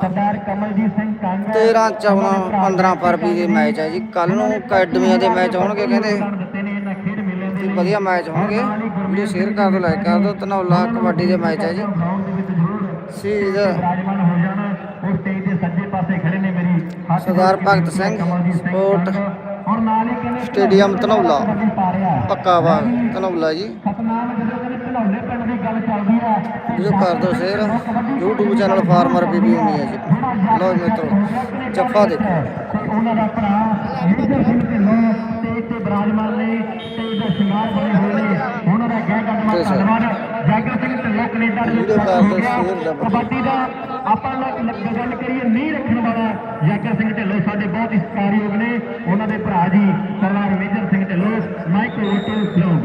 ਸਰਦਾਰ ਕਮਲਜੀਤ ਸਿੰਘ ਕਾਂਗੜਾ 13 14 15 ਫਰਵਰੀ ਦੇ ਮੈਚ ਹੈ ਜੀ। ਕੱਲ ਨੂੰ ਅਕੈਡਮੀਆਂ ਦੇ ਮੈਚ ਹੋਣਗੇ ਕਹਿੰਦੇ। ਵਧੀਆ ਮੈਚ ਹੋਣਗੇ। ਵੀਡੀਓ ਸ਼ੇਅਰ ਕਰ ਦਿਓ ਲਾਈਕ ਕਰ ਦਿਓ ਧਨੌਲਾ ਕਬੱਡੀ ਦੇ ਮੈਚ ਹੈ ਜੀ। ਸ਼ਹੀਦ। ਵਿਰਾਜਮਾਨ ਹੋ ਜਾਣ। ਉਹ ਸਟੇਜ ਦੇ ਸੱਜੇ ਪਾਸੇ ਖੜੇ ਨੇ ਮੇਰੀ ਸਰਦਾਰ ਭਗਤ ਸਿੰਘ, ਸਪੋਰਟ। ਔਰ ਨਾਲ ਹੀ ਕਹਿੰਦੇ ਸਟੇਡੀਅਮ ਧਨੌਲਾ। ਪੱਕਾ ਬਾਗ ਧਨੌਲਾ ਜੀ। ਸਤਨਾਮ ਜਦੋਂ ਕਹਿੰਦੇ ਧਨੌਲੇ ਦੀ ਵੀਡੀਓ ਕਰ ਦਿਓ ਸ਼ੇਅਰ। YouTube ਚੈਨਲ ਫਾਰਮਰ ਬੀਬੀ ਹੁੰਦੀ ਹੈ ਜੀ। ਜੀ ਮਿੱਤਰੋ ਜੱਫਾ ਦੇਖੋ ਤੇ ਉਹਨਾਂ ਦਾ ਭਰਾ ਮੇਜਰ ਸਿੰਘ ਢਿੱਲੋਂ ਤੇ ਇੱਥੇ ਬਿਰਾਜਮਾਨ ਨੇ ਤੇ ਇਹਦੇ ਸ਼ਿੰਗਾਰ ਬਣੇ ਹੋਏ ਨੇ। ਉਹਨਾਂ ਦਾ। ਧੰਨਵਾਦ। ਜਾਗਰ ਸਿੰਘ ਢਿੱਲੋਂ ਕੈਨੇਡਾ ਦੇ ਵਿੱਚ ਦਾ। ਕਬੱਡੀ ਦਾ ਆਪਾਂ ਲੱਗ ਗੱਲ ਕਰੀਏ ਨਹੀਂ ਰੱਖਣ ਵਾਲਾ ਜਾਗਰ ਸਿੰਘ ਢਿੱਲੋਂ ਸਾਡੇ ਬਹੁਤ ਹੀ ਸਤਿਕਾਰਯੋਗ ਨੇ। ਉਹਨਾਂ ਦੇ ਭਰਾ ਜੀ ਸਰਦਾਰ ਮੇਜਰ ਸਿੰਘ ਢਿੱਲੋਂ ਮਾਈਕ ਹੋਟਲ ਫਲੋਮ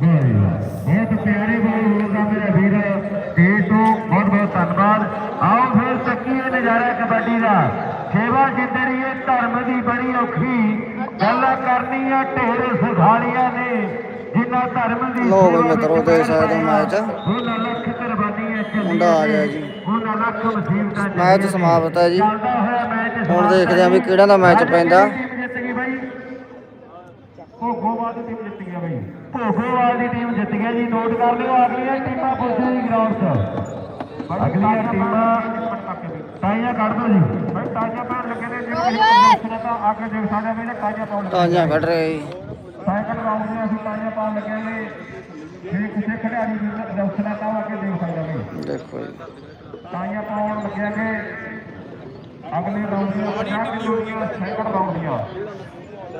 ਬਹੁਤ ਪਿਆਰੇ ਬਾਲ ਹੋਗਾ ਮੇਰਾ ਵੀਰ ਇਹ ਤੋਂ ਬਹੁਤ ਬਹੁਤ ਧੰਨਵਾਦ ਆਓ ਫਿਰ ਚੱਕੀਏ ਨਜ਼ਾਰਾ ਕਬੱਡੀ ਦਾ ਸੇਵਾ ਜਿੱਦੜੀ ਇਹ ਧਰਮ ਦੀ ਬੜੀ ਔਖੀ ਗੱਲਾਂ ਕਰਨੀਆਂ ਢੇਰ ਸੁਧਾਲੀਆਂ ਨੇ ਜਿਨ੍ਹਾਂ ਧਰਮ ਦੀ ਲਓ ਵੀ ਸੇਵਾ ਮਿੱਤਰੋ, ਦੇਖ ਸਕਦੇ ਮੈਚ। ਉਹਨਾਂ ਲੱਖ ਕੁਰਬਾਨੀਆਂ ਚੱਲੀਆਂ ਮੁੰਡਾ ਆ ਗਿਆ ਜੀ। ਉਹਨਾਂ ਲੱਖ ਮੁਸੀਬਤਾਂ ਮੈਚ। ਸਮਾਪਤ ਹੈ ਜੀ। ਹੁਣ ਦੇਖਦੇ ਹਾਂ ਵੀ। ਕਿਹੜਾ ਦਾ ਮੈਚ ਪੈਂਦਾ। ਕਿਹੜੀ ਟੀਮ ਜਿੱਤ ਗਈ ਬਾਈ? ਭੋਗੋਵਾਲ ਦੀ ਟੀਮ ਜਿੱਤ ਗਈ ਬਾਈ। ਭੋਗੋਵਾਲ ਦੀ ਟੀਮ ਜਿੱਤ ਗਿਆ ਜੀ। ਨੋਟ ਕਰ ਲਿਓ ਅਗਲੀਆਂ ਟੀਮਾਂ ਪੁੱਛੋ ਜੀ ਗਰਾਊਂਡ 'ਚ। ਅਗਲੀਆਂ ਟੀਮਾਂ ਟਾਈਆਂ ਕੱਢ ਦਿਓ ਜੀ। ਬਾਈ ਟਾਈਆਂ ਪਾਉਣ ਲੱਗੇ ਨੇ ਜੇ। ਕੇ ਦੇਖ ਸਕਦੇ ਵੀ ਟਾਈਆਂ ਪਾਉਣ ਤਾਂਜਾਂ ਕੱਢ ਰਹੇ ਜੀ। ਸਾਈਕਲ ਰਾਉਂਡ ਦੇ ਅਸੀਂ ਟਾਈਆਂ ਪਾਉਣ ਲੱਗੇ ਨੇ। ਜੇ ਕਿਸੇ ਖਿਡਾਰੀ ਨੂੰ ਦੱਸਣਾ ਤਾਂ ਕੇ ਦੇਖ ਸਕਦਾ ਵੀ। ਦੇਖੋ ਜੀ। ਟਾਈਆਂ ਪਾਉਣ ਲੱਗਿਆ ਕਿ ਅਗਲੇ ਰਾਉਂਡ ਦੀਆਂ 50 ਕਿਲੋ ਦੀਆਂ ਸੈਕਿੰਡ ਰਾਉਂਡ ਦੀਆਂ।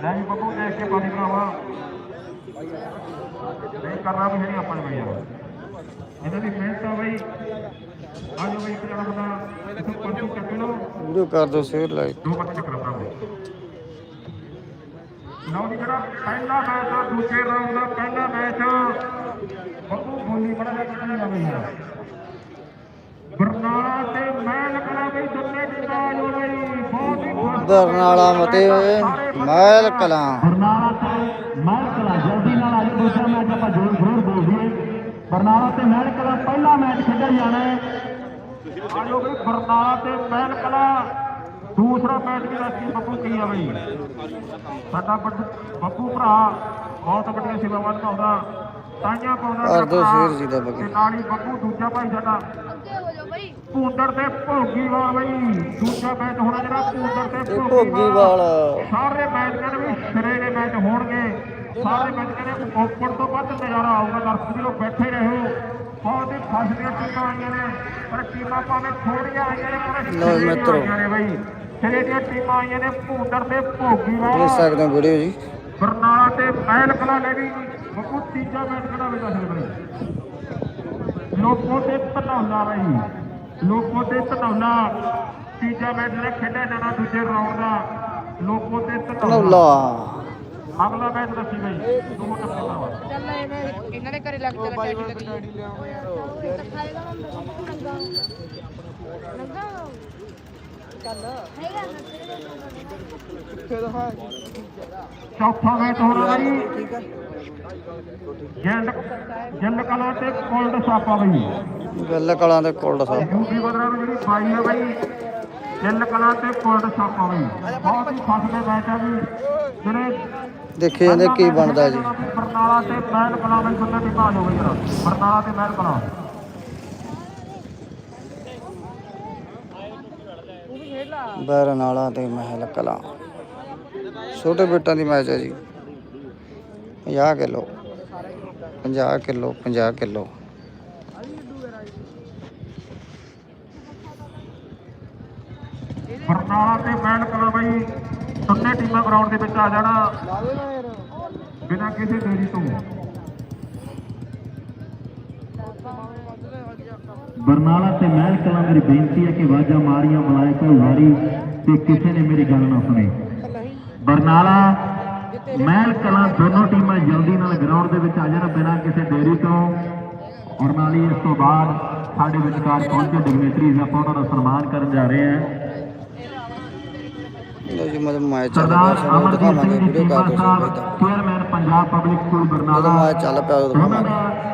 ਲੈ ਜੀ ਬੱਬੂ ਦੇਖ ਕੇ ਪਾਣੀ ਭਰਾਵਾ। ਨਹੀਂ ਕਰਨਾ ਵੀ ਨਹੀਂ ਆਪਾਂ ਨੇ ਯਾਰ ਇਹਨਾਂ ਦੀ ਮਿਹਨਤ ਆ ਬਈ। ਆਜੋ ਬਈ ਇੱਕ ਜਣਾ ਬੰਦਾ ਵੀਡੀਓ ਕਰ ਦਿਓ ਸ਼ੇਅਰ ਲਾਈਕ ਦੋ ਬੰਦੇ ਚੱਕਰ ਭਰਾਵਾ ਲਓ ਜੀ ਜਿਹੜਾ ਪਹਿਲਾ ਮੈਚ ਆ ਦੂਜੇ ਰਾਉਂਡ ਦਾ ਪਹਿਲਾ ਮੈਚ ਬੱਬੂ ਬੋਲੀ ਬੜਾ ਜਿਹਾ ਕੱਢਣੀ ਜਾਵੇ ਯਾਰ। ਬਰਨਾਲਾ ਤੇ ਮਹਿਲ ਕਲਾ ਬਈ ਦੋਨੇ ਟੀਮਾਂ ਆ ਜਾਓ ਬਈ ਬਹੁਤ ਹੀ ਬਰਨਾਲਾ ਮਤੇ ਮਹਿਲ ਕਲਾਂ। ਬਰਨਾਲਾ ਤੇ ਮਹਿਲ ਕਲਾ ਜਲਦੀ ਨਾਲ ਆ ਜਾਓ ਦੂਜਾ ਮੈਚ ਆਪਾਂ ਜ਼ਰੂਰ ਜ਼ਰੂਰ ਬੋਲ ਦਈਏ ਬਰਨਾਲਾ ਤੇ ਮਹਿਲ ਕਲਾ ਪਹਿਲਾ ਮੈਚ ਖੇਡਿਆ ਜਾਣਾ ਹੈ। ਆ ਜਾਓ ਬਈ ਬਰਨਾਲਾ ਤੇ ਮਹਿਲ ਕਲਾ। ਦੂਸਰਾ ਮੈਚ ਵੀ ਦੱਸੀ ਬੱਬੂ ਕੀ ਆ ਬਈ? ਸਾਡਾ ਬੱਬੂ ਭਰਾ ਬਹੁਤ ਵੱਡੀਆਂ ਸੇਵਾਵਾਂ ਨਿਭਾਉਂਦਾ ਤਾਈਆਂ ਪਾਉਂਦਾ ਭਰਾ। ਸ਼ੇਅਰ ਜੀ ਦਾ ਬਗੇ ਤੇ ਨਾਲ ਹੀ ਬੱਬੂ ਦੂਜਾ ਭਾਈ ਸਾਡਾ। ਅੱਗੇ ਹੋ ਜਾਓ ਬਈ। ਭੂੰਦੜ ਤੇ ਭੋਗੀਵਾਲ ਬਈ ਦੂਜਾ ਮੈਚ ਹੋਣਾ ਜਿਹੜਾ ਭੂੰਦੜ ਤੇ ਭੋਗੀਵਾਲ ਸਾਰੇ ਮੈਚ ਕਹਿੰਦੇ ਵੀ ਸਿਰੇ ਦੇ ਮੈਚ ਹੋਣਗੇ। ਸਾਰੇ ਮੈਚ ਕਹਿੰਦੇ ਓਪਨ ਤੋਂ ਵੱਧ ਨਜ਼ਾਰਾ ਆਊਗਾ ਦਰਸ਼ਕ ਜੀ ਲੋਕ ਬੈਠੇ ਰਹੋ। ਬਹੁਤ ਹੀ ਖਾਸ ਦੀਆਂ ਟੀਮਾਂ ਆਈਆਂ ਨੇ ਪਰ ਟੀਮਾਂ ਭਾਵੇਂ ਥੋੜੀਆਂ ਆਈਆਂ ਨੇ ਪਰ ਸਿਰੇ ਮਿੱਤਰੋ। ਆਈਆਂ ਨੇ ਬਈ। ਸਿਰੇ ਦੀਆਂ ਟੀਮਾਂ ਆਈਆਂ ਨੇ ਭੂੰਦੜ ਤੇ ਭੋਗੀਵਾਲ ਦੇਖ ਸਕਦੇ ਹੋ ਵੀਡੀਓ ਜੀ। ਬਰਨਾਲਾ ਤੇ ਮਹਿਲ ਕਲਾ ਨੇ ਵੀ ਬਹੁਤ ਤੀਜਾ ਮੈਚ ਕਿਹੜਾ ਵੇ ਦੱਸ ਬਈ? ਲੋਕੋ ਤੇ ਧਨੌਲਾ ਬਈ। ਲੋਕੋ ਤੇ ਧਨੌਲਾ ਤੀਜਾ ਮੈਚ ਜਿਹੜਾ ਖੇਡਿਆ ਜਾਣਾ ਦੂਜੇ ਰਾਉਂਡ ਦਾ। ਲੋਕੋ ਤੇ ਧਨੌਲਾ ਅਗਲਾ ਮੈਚ ਦੱਸੀ ਬਈ। ਦੋ ਟੱਕੇ ਦਾ ਚੱਲ ਇਹਨਾਂ ਇਹਨਾਂ ਦੇ ਘਰੇ ਲੱਗ ਚੱਲ ਟੈਡੀ ਲੱਗੀ। ਨੰਗਾ। ਨੰਗਾ। ਹੈਗਾ ਚੌਥਾ ਮੈਚ ਹੋ ਰਿਹਾ ਬਈ ਜੈਂਡ ਜੈਂਡ ਕਲਾ ਤੇ ਕੋਲਡ ਸਾਪਾ ਬਈ। ਗੱਲ ਕਲਾਂ ਦੇ ਕੋਲਡ ਸਾਹਿਬ ਯੂਪੀ ਬਦਰਾ ਦੀ ਜਿਹੜੀ ਪਾਈ ਹੈ ਬਈ ਜੈਂਡ ਕਲਾ ਤੇ ਕੋਲਡ ਸਾਪਾ ਬਈ। ਬਹੁਤ ਹੀ ਫਸਦੇ ਮੈਚ ਆ ਜੀ। ਜਿਹੜੇ ਦੇਖੇ ਜਾਂਦੇ ਕੀ ਬਣਦਾ ਜੀ। ਬਰਨਾਲਾ ਤੇ ਮਹਿਲ ਕਲਾਂ ਵਿੱਚ ਦੋਨੇ ਟੀਮਾਂ ਆ ਜਾਓ ਜਰਾ। ਬਰਨਾਲਾ ਤੇ ਮਹਿਲ ਕਲਾਂ। ਬਰਨਾਲਾ ਤੇ ਮਹਿਲ ਕਲਾਂ। ਛੋਟੇ ਬੇਟਾਂ ਦੀ ਮੈਚ ਹੈ ਜੀ। 50 ਕਿਲੋ 50 ਕਿਲੋ 50 ਕਿਲੋ। ਬਰਨਾਲਾ ਤੇ ਮਹਿਲ ਕਲਾਂ ਬਈ, ਦੋਨੇ ਟੀਮਾਂ ਗਰਾਊਂਡ ਦੇ ਵਿੱਚ ਆ ਜਾਣਾ। ਬਿਨਾਂ ਕਿਸੇ ਦੇਰੀ ਤੋਂ। ਬਰਨਾਲਾ ਤੇ ਮਹਿਲ ਕਲਾਂ ਮੇਰੀ ਬੇਨਤੀ ਹੈ ਕਿ ਵਾਜਾ ਮਾਰੀਆਂ ਮਲਾਇਕਾ ਵਾਰੀ ਤੇ ਕਿਸੇ ਨੇ ਮੇਰੀ ਗੱਲ ਨਾ ਸੁਣੀ। ਬਰਨਾਲਾ ਮਹਿਲ ਕਲਾਂ ਦੋਨੋਂ ਟੀਮਾਂ ਜਲਦੀ ਨਾਲ ਗਰਾਊਂਡ ਦੇ ਵਿੱਚ ਆ ਜਾਣ ਬਿਨਾਂ ਕਿਸੇ ਦੇਰੀ ਤੋਂ। ਔਰ ਨਾਲ ਹੀ ਇਸ ਤੋਂ ਬਾਅਦ ਸਾਡੇ ਵਿਚਕਾਰ ਪਹੁੰਚੇ ਡਿਗਨੇਟਰੀਜ਼ ਆਪਾਂ ਉਹਨਾਂ ਦਾ ਸਨਮਾਨ ਕਰਨ ਜਾ ਰਹੇ ਹਾਂ। ਲੋ ਜੀ ਮਤਲਬ ਮੈਚ ਚੱਲ ਰਿਹਾ ਸਾਨੂੰ ਦਿਖਾਵਾਂਗੇ ਵੀਡੀਓ ਕਰ ਤਾਂ। ਚੇਅਰਮੈਨ ਪੰਜਾਬ ਪਬਲਿਕ ਸਕੂਲ ਜਦੋਂ ਬਰਨਾਲਾ ਮੈਚ ਚੱਲ ਪਿਆ ਉਦੋਂ ਦਿਖਾਵਾਂਗੇ ਦਾ